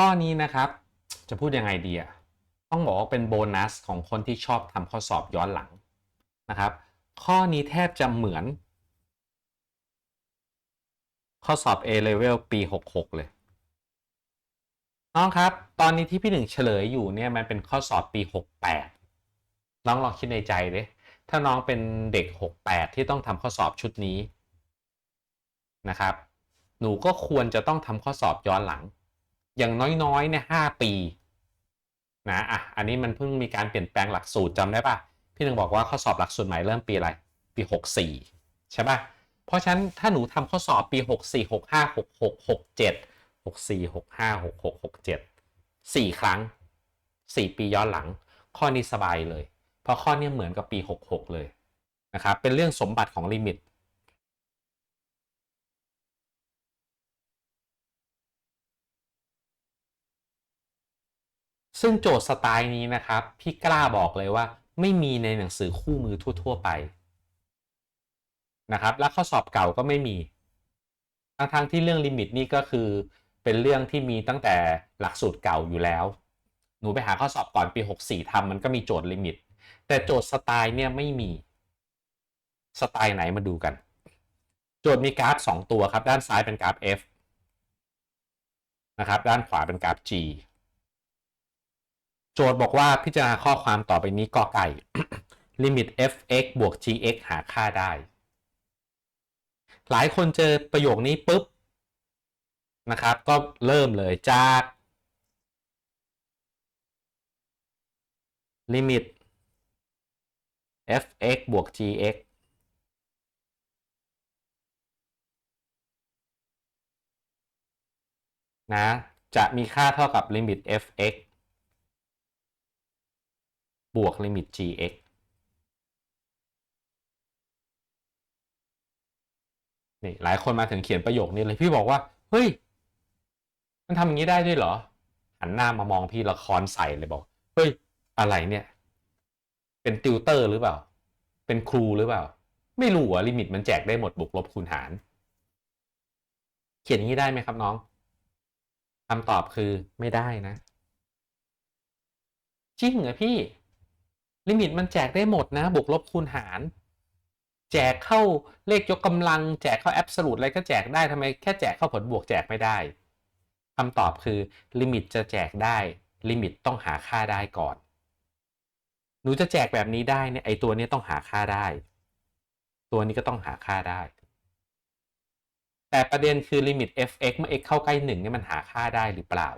ข้อนี้นะครับ จะพูดยังไงดีอะต้องบอกว่าเป็นโบนัสของคนที่ชอบทำข้อสอบย้อนหลังนะครับ ข้อนี้แทบจะเหมือน ข้อสอบ A level ปี 66 เลยน้องครับ ตอนนี้ที่พี่หนึ่งเฉลยอยู่เนี่ยมันเป็นข้อสอบปี 68 น้องลองคิดในใจเลยถ้าน้องเป็นเด็ก 68 ที่ต้องทำข้อสอบชุดนี้นะครับ หนูก็ควรจะต้องทำข้อสอบย้อนหลัง อย่างน้อยๆเนี่ย5ปีนะอะอันนี้มันเพิ่งมีการเปลี่ยนแปลงหลักสูตรจำได้ปะพี่หนึ่งบอกว่าข้อสอบหลักสูตรใหม่เริ่มปีอะไร ปี 64 ใช่ปะเพราะฉะนั้นถ้าหนูทำข้อสอบปี 64 65 66 67 64 65 66 67 4 ครั้ง 4 ปีย้อนหลัง ข้อนี้สบายเลย เพราะข้อนี้เหมือนกับปี 66 เลยนะครับเป็นเรื่องสมบัติของลิมิต ซึ่งโจทย์สไตล์นี้นะครับ พี่กล้าบอกเลยว่า ไม่มีในหนังสือคู่มือทั่ว ๆ ไปนะครับ และข้อสอบเก่าก็ไม่มี ทั้งๆที่เรื่องลิมิตนี่ก็คือ เป็นเรื่องที่มีตั้งแต่หลักสูตรเก่าอยู่แล้ว หนูไปหาข้อสอบก่อนปี 64ทำมันก็มีโจทย์ลิมิต แต่โจทย์สไตล์เนี่ยไม่มี สไตล์ไหนมาดูกัน โจทย์มีกราฟ 2 ตัวครับ ด้านซ้ายเป็นกราฟ f นะครับ ด้านขวาเป็นกราฟ g โจทย์บอกว่าพิจารณาข้อความต่อไปนี้กอไก่ ลิมิต f(x) บวก g(x) หาค่าได้ หลายคนเจอประโยคนี้ปุ๊บนะครับ ก็เริ่มเลยจาก ลิมิต f(x) บวก g(x) นะ จะมีค่าเท่ากับลิมิต f(x) บวกลิมิต gx นี่หลายคนมาถึงเขียนประโยคนี้เลยพี่บอกว่า เฮ้ย มันทำอย่างนี้ได้ด้วยเหรอ หันหน้ามามองพี่ละครใส่เลยบอก เฮ้ย อะไรเนี่ย เป็นติวเตอร์หรือเปล่า เป็นครูหรือเปล่า ไม่รู้อะลิมิตมันแจกได้หมดบวกลบคูณหาร เขียนอย่างนี้ได้ไหมครับน้องคำตอบคือไม่ได้นะ จริงเหรอพี่ ลิมิตมันแจกได้หมดนะ บวกลบคูณหาร แจกเข้าเลขยกกำลัง แจกเข้าแอบสูตรอะไรก็แจกได้ทำไมแค่แจกเข้าผลบวกแจกไม่ได้คำตอบคือลิมิตจะแจกได้ลิมิตต้องหาค่าได้ก่อน หนูจะแจกแบบนี้ได้เนี่ยไอตัวนี้ต้องหาค่าได้ ตัวนี้ก็ต้องหาค่าได้ แต่ประเด็นคือลิมิต f(x) เมื่อ x เข้าใกล้1เนี่ยมันหาค่าได้หรือเปล่า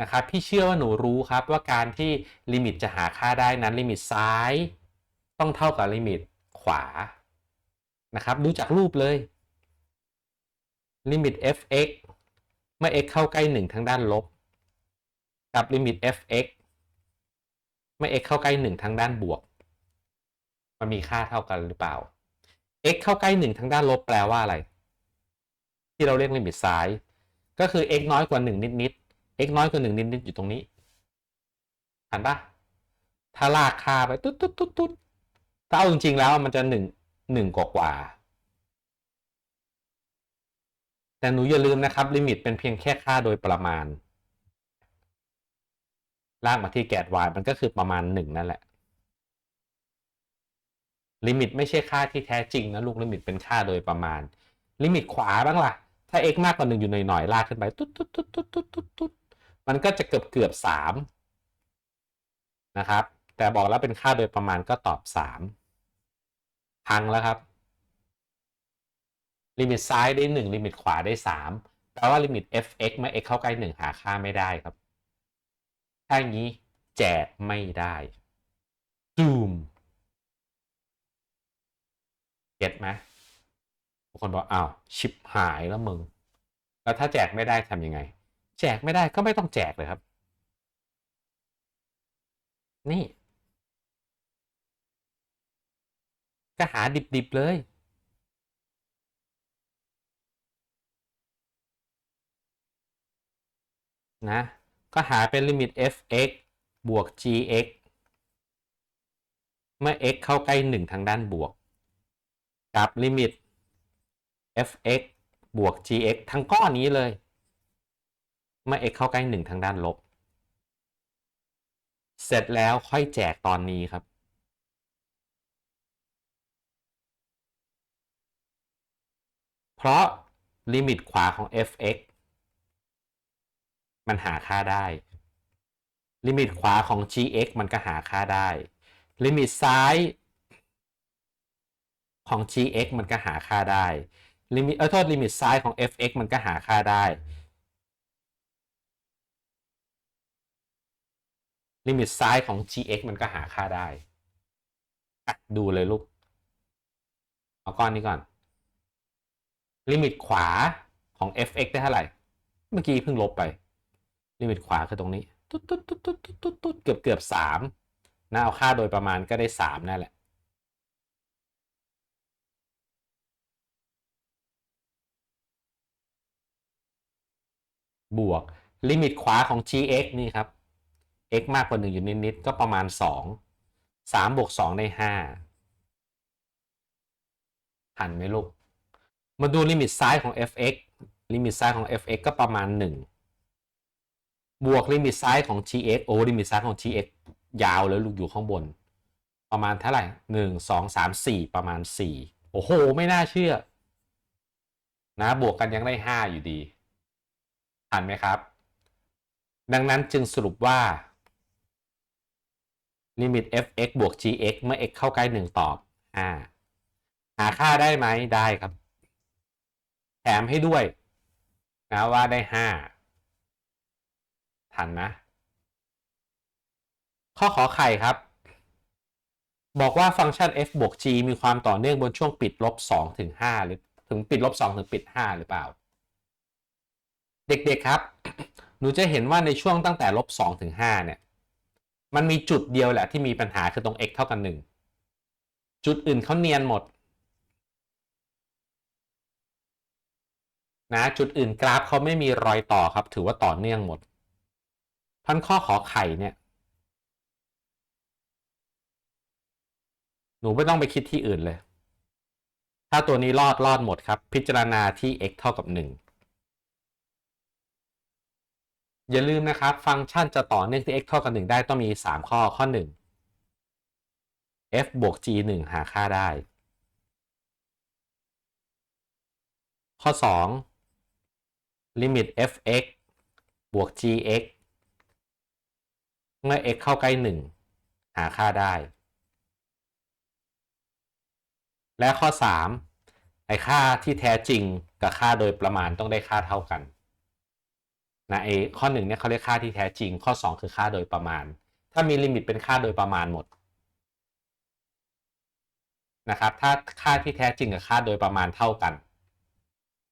นะครับพี่เชื่อว่าหนูรู้ครับว่าการที่ลิมิตจะหาค่าได้นั้นลิมิตซ้าย ต้องเท่ากับลิมิตขวานะครับดูจากรูปเลยลิมิต f(x) เมื่อ x เข้าใกล้ 1ทั้งด้านลบ กับลิมิต f(x) เมื่อ x เข้าใกล้ 1ทั้งด้านบวก มันมีค่าเท่ากันหรือเปล่า x เข้าใกล้ 1ทั้งด้านลบแปลว่าอะไร ที่เราเรียกลิมิตซ้าย ก็คือ x น้อยกว่า 1 นิดๆ x น้อยกว่า1นิดๆอยู่ตรงนี้หันปะถ้าลากค่าไปตุ๊ดตุ๊ดตุ๊ดตุ๊ดถ้าเอาจริงๆแล้วมันจะ1 1กว่ากว่า แต่หนูอย่าลืมนะครับ ลิมิตเป็นเพียงแค่ค่าโดยประมาณ ลากมาที่แกด y มันก็คือประมาณ1นั่นแหละ ลิมิตไม่ใช่ค่าที่แท้จริงนะลูกลิมิตเป็นค่าโดยประมาณ ลิมิตขวาบ้างล่ะ ถ้า x มากกว่า1อยู่หน่อยๆลากขึ้นไปตุ๊ดตุ๊ดตุ๊ดตุ๊ดตุ๊ดตุ๊ด มันก็จะเกือบเกือบสามนะครับ แต่บอกแล้วเป็นค่าโดยประมาณก็ตอบสามพังแล้วครับ ลิมิตซ้ายได้1ลิมิตขวาได้3แปลว่าลิมิต f(x) เมื่อ x เข้าใกล้1หาค่าไม่ได้ครับ ถ้าอย่างนี้แจกไม่ได้ซูมเก็ตไหมบางคนบอกอ้าวชิปหายแล้วมึง แล้วถ้าแจกไม่ได้ทำยังไง แจกไม่ได้ก็ไม่ต้องแจกเลยครับ นี่ ก็หาดิบ ๆ เลย นะ ก็หาเป็นลิมิต f(x) บวก gx เมื่อ x เข้าใกล้ 1 ทางด้านบวก กับลิมิต fx บวก gx ทั้งก้อนนี้เลย เมื่อ x เข้าใกล้ 1 ทางด้านลบ เสร็จแล้วค่อยแจกตอนนี้ครับ เพราะลิมิตขวาของ f(x) มันหาค่าได้ ลิมิตขวาของ gx มันก็หาค่าได้ ลิมิตซ้ายของ gx มันก็หาค่าได้ ลิมิต เออโทษ ลิมิตซ้ายของ fx มันก็หาค่าได้ ลิมิตซ้ายของ gx มันก็หาค่าได้ดูเลยลูก เอาก้อนนี้ก่อน ลิมิตขวาของ fx ได้เท่าไหร่ เมื่อกี้เพิ่งลบไป ลิมิตขวาคือตรงนี้ ตุ๊ดตุ๊ดตุ๊ดตุ๊ดตุ๊ดตุ๊ดตุ๊ดเกือบเกือบสามนะเอาค่าโดยประมาณก็ได้สามนั่นแหละ บวก ลิมิตขวาของ gx นี่ครับ x มากกว่า 1 อยู่นิดๆก็ประมาณ 2 3บวก2ได้5หันไหมลูก มาดูลิมิตซ้ายของ fx ลิมิตซ้ายของ fx ก็ประมาณ 1 บวกลิมิตซ้ายของ gx โอ้ลิมิตซ้ายของ gx ยาวเลยลูกอยู่ข้างบน ประมาณเท่าไหร่ 1 2 3 4 ประมาณ 4 โอ้โห ไม่น่าเชื่อ นะบวกกันยังได้ 5 อยู่ดีทันไหมครับดังนั้นจึงสรุปว่า ลิมิต f(x) บวก gx เมื่อ x เข้าใกล้ 1 ตอบ5หาค่าได้ไหมได้ครับ แถมให้ด้วย นะว่าได้ 5 ทันนะ ข้อขอไข่ครับ บอกว่าฟังก์ชัน f บวก g มีความต่อเนื่องบนช่วงปิดลบ2ถึง5หรือถึงปิดลบ2ถึงปิด 5 หรือเปล่า เด็กๆครับ หนูจะเห็นว่าในช่วงตั้งแต่ลบ2ถึง5เนี่ย มันมีจุดเดียวแหละที่มีปัญหาคือตรง x เท่ากัน1จุดอื่นเขาเนียนหมดนะจุดอื่นกราฟเขาไม่มีรอยต่อครับ ถือว่าต่อเนื่องหมดพันข้อขอไข่เนี่ย หนูไม่ต้องไปคิดที่อื่นเลย ถ้าตัวนี้รอดรอดหมดครับ พิจารณาที่ x เท่ากับ1 อย่าลืมนะครับ ฟังก์ชันจะต่อเนื่องที่ x เท่ากับ 1 ได้ต้องมี 3 ข้อข้อ 1 f บวก g 1 หาค่าได้ ข้อ 2 ลิมิต f(x) บวก gx เมื่อ x เข้าใกล้ 1 หาค่าได้ และข้อ 3 ไอค่าที่แท้จริงกับค่าโดยประมาณต้องได้ค่าเท่ากัน นะไอ้ข้อ1เนี่ยเขาเรียกค่าที่แท้จริง ข้อ 2 คือค่าโดยประมาณ ถ้ามีลิมิตเป็นค่าโดยประมาณหมดนะครับถ้าค่าที่แท้จริงกับค่าโดยประมาณเท่ากัน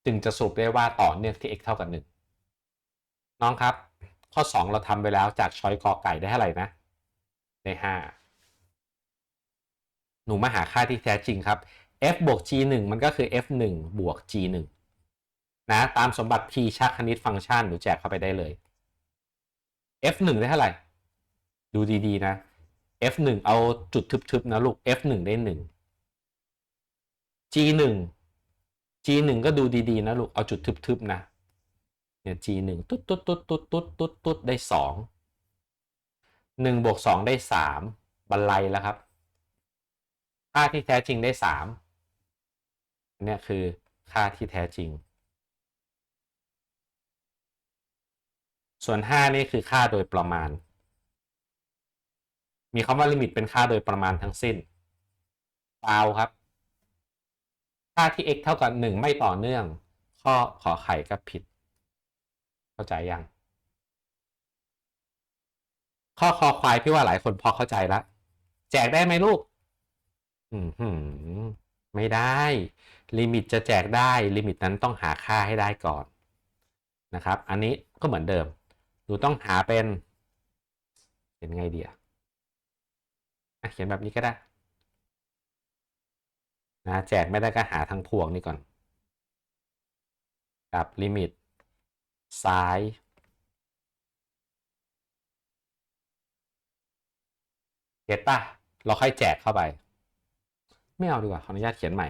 จึงจะสรุปได้ว่าต่อเนื่องที่ x เท่ากับ 1 น้องครับ ข้อ 2 เราทำไปแล้วจากช้อยกอไก่ได้เท่าไหร่นะได้5หนูมาหาค่าที่แท้จริงครับ f บวก g 1มันก็คือ f 1บวก g 1 นะตามสมบัติ p ชักคณิตฟังก์ชันหนูแจกเข้าไปได้เลย f 1ได้เท่าไหร่ ดูดีๆนะ f 1เอาจุดทึบๆนะลูก f 1ได้1 g 1 g 1ก็ดูดีๆนะลูก เอาจุดทึบๆนะเนี่ย g 1ตุ๊ดตุ๊ดตุ๊ดตุ๊ดตุ๊ดตุ๊ดตุ๊ดได้ 2 1บวก2ได้ 3บรรลัยแล้วครับค่าที่แท้จริงได้3เนี่ยคือค่าที่แท้จริง ส่วน 5 นี่คือค่าโดยประมาณ มีคำว่าลิมิตเป็นค่าโดยประมาณทั้งสิ้นเปล่าครับ ค่าที่ x เท่ากับ 1 ไม่ต่อเนื่อง ข้อขอไข่ก็ผิด เข้าใจยัง ข้อคอควายพี่ว่าหลายคนพอเข้าใจแล้วแจกได้ไหมลูก อืมไม่ได้ ลิมิตจะแจกได้ ลิมิตนั้นต้องหาค่าให้ได้ก่อนนะครับ อันนี้ก็เหมือนเดิม หนูต้องหาเป็นเขียนไงเดีอะอะเขียนแบบนี้ก็ได้ นะแจกไม่ได้ก็หาทั้งพวงนี่ก่อน กับลิมิต ซ้าย เก็ตป่ะ เราค่อยแจกเข้าไป ไม่เอาดีกว่า ขออนุญาตเขียนใหม่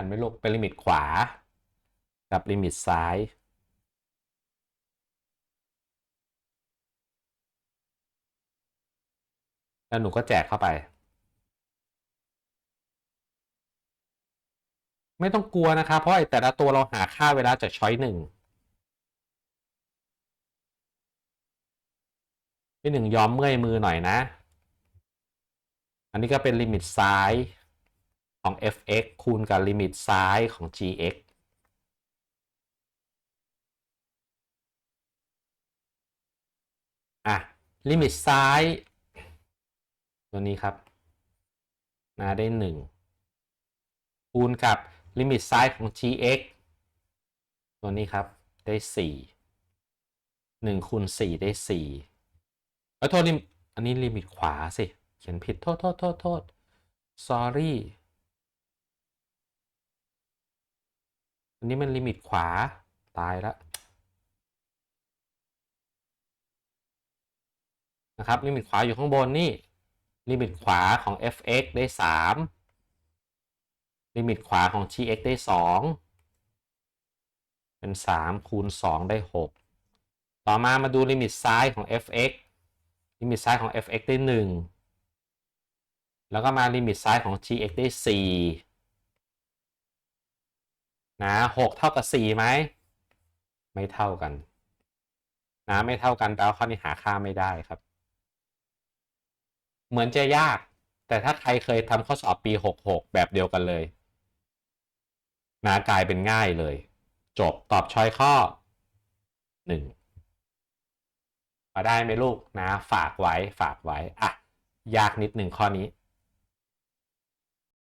นไหมลูกเป็นลิมิตขวา กับลิมิตซ้าย แล้วหนูก็แจกเข้าไป ไม่ต้องกลัวนะครับ เพราะไอ้แต่ละตัวเราหาค่าเวลาจากช้อยหนึ่งพี่หนึ่งยอมเมื่อยมือหน่อยนะ อันนี้ก็เป็นลิมิตซ้าย ของ fx คูณกับลิมิตซ้ายของ gx อะ ลิมิตซ้าย ตัวนี้ครับนะได้ 1 คูณกับลิมิตซ้ายของ gx ตัวนี้ครับ ได้ 4 1คูณ4 ได้ 4เอ้โทษลิมอันนี้ลิมิตขวาสิ เขียนผิด โทษ โทษ โทษ โทษ sorry อันนี้มันลิมิตขวาตายแล้วนะครับลิมิตขวาอยู่ข้างบนนี่ลิมิตขวาของ fx ได้ 3 ลิมิตขวาของ gx ได้ 2 เป็น 3 คูณ 2 ได้ 6 ต่อมามาดูลิมิตซ้ายของ fx ลิมิตซ้ายของ fx ได้ 1 แล้วก็มาลิมิตซ้ายของ gx ได้ 4 นะ6เท่ากับ4ไหมไม่เท่ากันนะไม่เท่ากันแปลว่าข้อนี้หาค่าไม่ได้ครับ เหมือนจะยาก แต่ถ้าใครเคยทำข้อสอบปี66แบบเดียวกันเลยนะกลายเป็นง่ายเลย จบตอบช้อยข้อ1มาได้ไหมลูกนะ ฝากไว้ฝากไว้ อะ ยากนิดหนึ่งข้อนี้